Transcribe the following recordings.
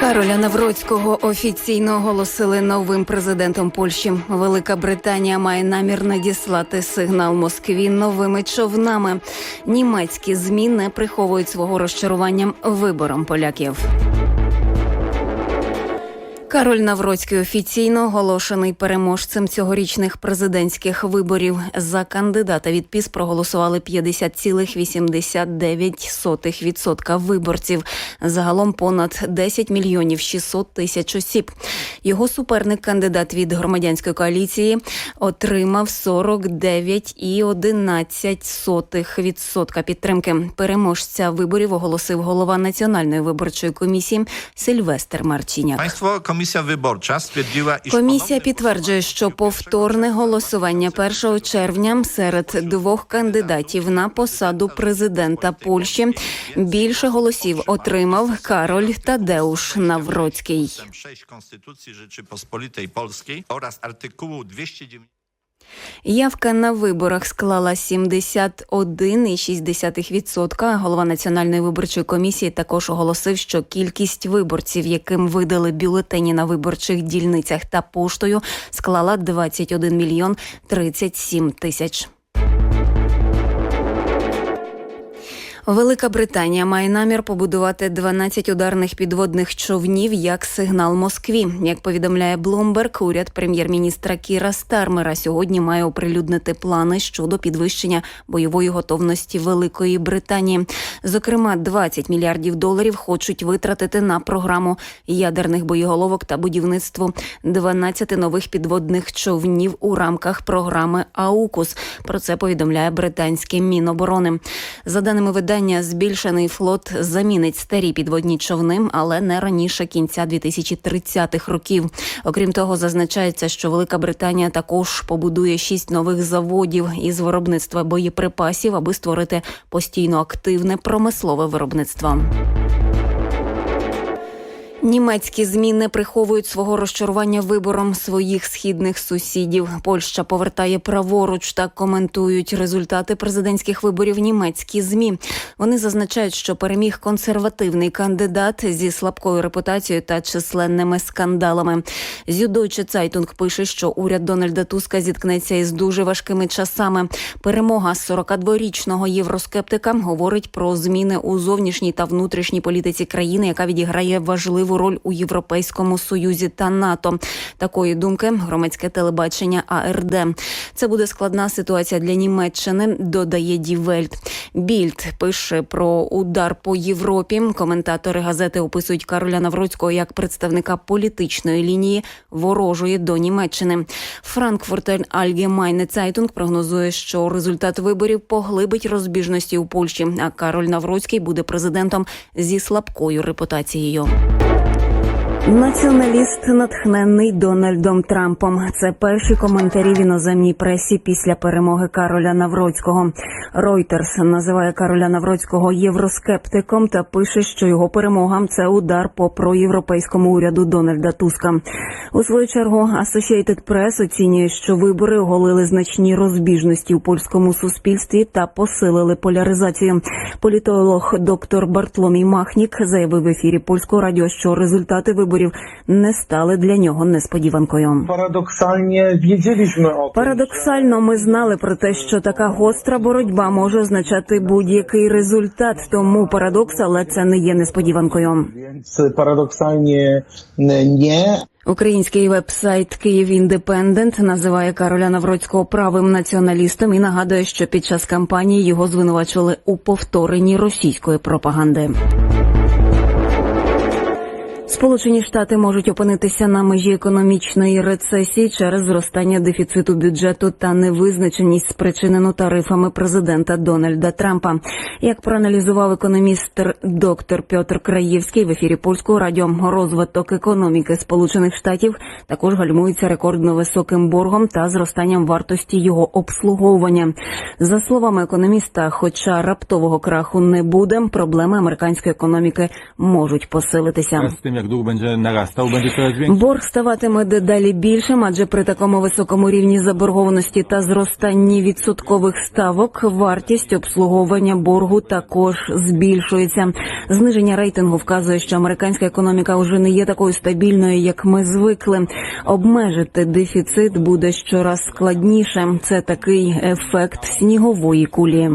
Кароля Навроцького офіційно оголосили новим президентом Польщі. Велика Британія має намір надіслати сигнал Москві новими човнами. Німецькі змі не приховують свого розчарування вибором поляків. Кароль Навроцький офіційно оголошений переможцем цьогорічних президентських виборів. За кандидата від ПІС проголосували 50,89% виборців. Загалом понад 10 мільйонів 600 тисяч осіб. Його суперник, кандидат від громадянської коаліції, отримав 49,11% підтримки. Переможця виборів оголосив голова Національної виборчої комісії Сильвестр Марчиняк. Komisja Wyborcza stwierdziła, iż Комісія підтверджує, що повторне голосування 1 червня серед двох кандидатів на посаду президента Польщі більше голосів отримав Кароль Тадеуш Навроцький. ustęp 6 Konstytucji Rzeczypospolitej Polskiej oraz artykułu 290 Явка на виборах склала 71,6%. Голова Національної виборчої комісії також оголосив, що кількість виборців, яким видали бюлетені на виборчих дільницях та поштою, склала 21 мільйон 37 тисяч. Велика Британія має намір побудувати 12 ударних підводних човнів як сигнал Москві. Як повідомляє Bloomberg, уряд прем'єр-міністра Кіра Стармера сьогодні має оприлюднити плани щодо підвищення бойової готовності Великої Британії. Зокрема, 20 мільярдів доларів хочуть витратити на програму ядерних боєголовок та будівництво 12 нових підводних човнів у рамках програми АУКУС. Про це повідомляє британське Міноборони. За даними видання, збільшений флот замінить старі підводні човни, але не раніше кінця 2030-х років. Окрім того, зазначається, що Велика Британія також побудує шість нових заводів із виробництва боєприпасів, аби створити постійно активне промислове виробництво. Німецькі змі не приховують свого розчарування вибором своїх східних сусідів. Польща повертає праворуч та коментують результати президентських виборів. Німецькі змі вони зазначають, що переміг консервативний кандидат зі слабкою репутацією та численними скандалами. Зюдойче Цайтунг пише, що уряд Дональда Туска зіткнеться із дуже важкими часами. Перемога 42-річного євроскептика говорить про зміни у зовнішній та внутрішній політиці країни, яка відіграє важливу роль у Європейському Союзі та НАТО. Такої думки громадське телебачення АРД. Це буде складна ситуація для Німеччини. Додає Дівельт. Більд пише про удар по Європі. Коментатори газети описують Кароля Навроцького як представника політичної лінії ворожої до Німеччини. Франкфуртер Альгемайне Цайтунг прогнозує, що результат виборів поглибить розбіжності у Польщі. А Кароль Навроцький буде президентом зі слабкою репутацією. Націоналіст натхнений Дональдом Трампом. Це перші коментарі в іноземній пресі після перемоги Кароля Навроцького. Reuters називає Кароля Навроцького євроскептиком та пише, що його перемога це удар по проєвропейському уряду Дональда Туска. У свою чергу Associated Press оцінює, що вибори оголили значні розбіжності у польському суспільстві та посилили поляризацію. Політолог доктор Бартломій Махнік заявив в ефірі польського радіо, що результати виборів не стали для нього несподіванкою. Tym, Парадоксально, ми знали про те, що така гостра боротьба може означати будь-який результат. Тому парадокс, але це не є несподіванкою. więc paradoksalnie Український веб-сайт Київ Індепендент називає Кароля Навроцького правим націоналістом і нагадує, що під час кампанії його звинувачували у повторенні російської пропаганди. Сполучені Штати можуть опинитися на межі економічної рецесії через зростання дефіциту бюджету та невизначеність, спричинену тарифами президента Дональда Трампа. Як проаналізував економіст доктор Петр Краєвський в ефірі польського радіо, розвиток економіки Сполучених Штатів також гальмується рекордно високим боргом та зростанням вартості його обслуговування. За словами економіста, хоча раптового краху не буде, проблеми американської економіки можуть посилитися. Jak jednak dług będzie narastał, coraz większy. Борг ставатиме дедалі більшим, адже при такому високому рівні заборгованості та зростанні відсоткових ставок вартість обслуговування боргу також збільшується. Зниження рейтингу вказує, що американська економіка вже не є такою стабільною, як ми звикли. Обмежити дефіцит буде щораз складніше. Це такий ефект снігової кулі.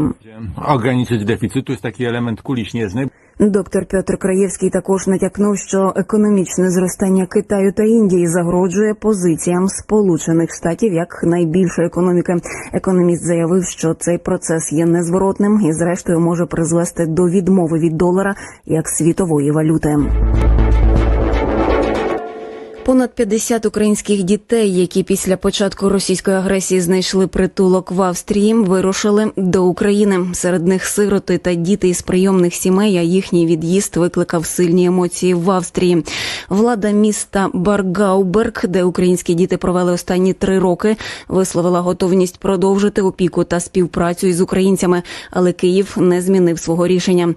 Deficyt, tu jest taki element kuli śnieżnej. Доктор Петр Краєвський також натякнув, що економічне зростання Китаю та Індії загрожує позиціям Сполучених Штатів як найбільшої економіки. Економіст заявив, що цей процес є незворотним і, зрештою, може призвести до відмови від долара як світової валюти. Понад 50 українських дітей, які після початку російської агресії знайшли притулок в Австрії, вирушили до України. Серед них сироти та діти із прийомних сімей. А їхній від'їзд викликав сильні емоції в Австрії. Влада міста Баргауберг, де українські діти провели останні три роки, висловила готовність продовжити опіку та співпрацю із українцями, але Київ не змінив свого рішення.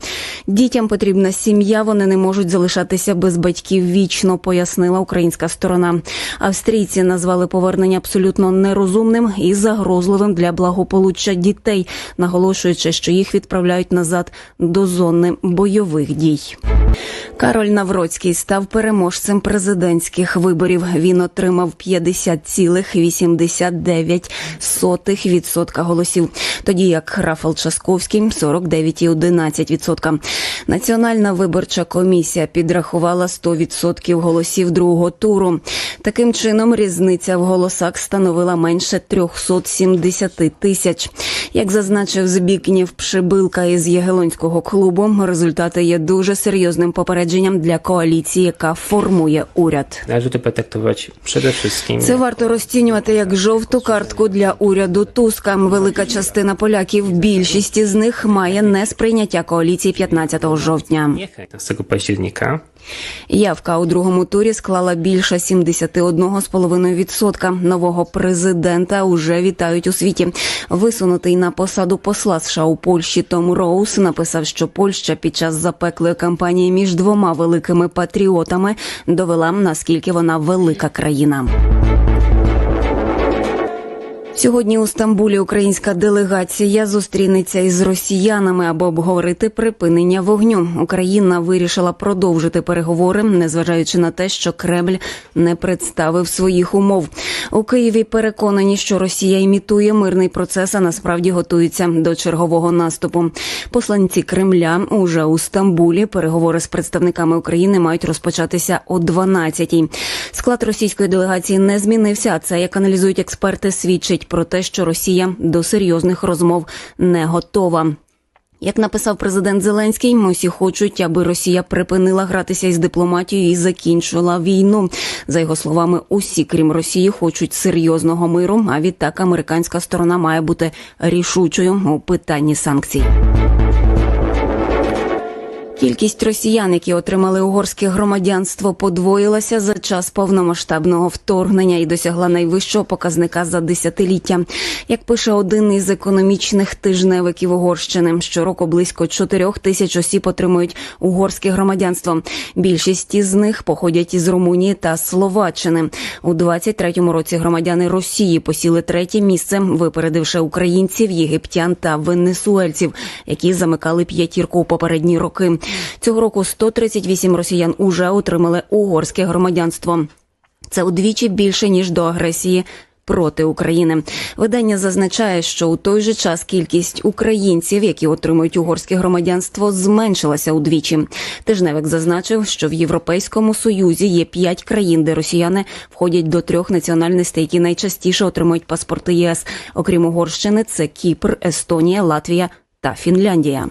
Дітям потрібна сім'я. Вони не можуть залишатися без батьків вічно, пояснила українська сторона. Австрійці назвали повернення абсолютно нерозумним і загрозливим для благополуччя дітей, наголошуючи, що їх відправляють назад до зони бойових дій. Кароль Навроцький став переможцем президентських виборів. Він отримав 50,89% голосів, тоді як Рафал Часковський 49,11%. Національна виборча комісія підрахувала 100% голосів другого туру. Таким чином, різниця в голосах становила менше 370 тисяч. Як зазначив Збікнів Пшибилка із Ягелонського клубу, результати є дуже серйозним попередженням для коаліції, яка формує уряд. Це варто розцінювати як жовту картку для уряду Туска. Велика частина поляків, більшість із них має несприйняття коаліції 15 жовтня. nie 15 października. Явка у другому турі склала більше 71,5%. Нового президента уже вітають у світі. Висунутий на посаду посла США у Польщі Том Роуз написав, що Польща під час запеклої кампанії між двома великими патріотами довела наскільки вона велика країна. Сьогодні у Стамбулі українська делегація зустрінеться із росіянами, аби обговорити припинення вогню. Україна вирішила продовжити переговори, незважаючи на те, що Кремль не представив своїх умов. У Києві переконані, що Росія імітує мирний процес, а насправді готується до чергового наступу. Посланці Кремля уже у Стамбулі переговори з представниками України мають розпочатися о 12-й. Склад російської делегації не змінився. А це як аналізують експерти, свідчить про те, що Росія до серйозних розмов не готова. Як написав президент Зеленський, ми всі хочуть, аби Росія припинила гратися із дипломатією і закінчила війну. За його словами, усі, крім Росії, хочуть серйозного миру. А відтак американська сторона має бути рішучою у питанні санкцій. Кількість росіян, які отримали угорське громадянство, подвоїлася за час повномасштабного вторгнення і досягла найвищого показника за десятиліття. Як пише один із економічних тижневиків Угорщини, щороку близько 4 тисяч осіб отримують угорське громадянство. Більшість із них походять із Румунії та Словаччини. У 23-му році громадяни Росії посіли третє місце, випередивши українців, єгиптян та венесуельців, які замикали п'ятірку у попередні роки. Цього року 138 росіян уже отримали угорське громадянство. Це удвічі більше ніж до агресії. Проти України видання зазначає, що у той же час кількість українців, які отримують угорське громадянство, зменшилася удвічі. Тижневик зазначив, що в Європейському Союзі є п'ять країн, де росіяни входять до трьох національностей, які найчастіше отримують паспорти ЄС. Окрім Угорщини, це Кіпр, Естонія, Латвія та Фінляндія.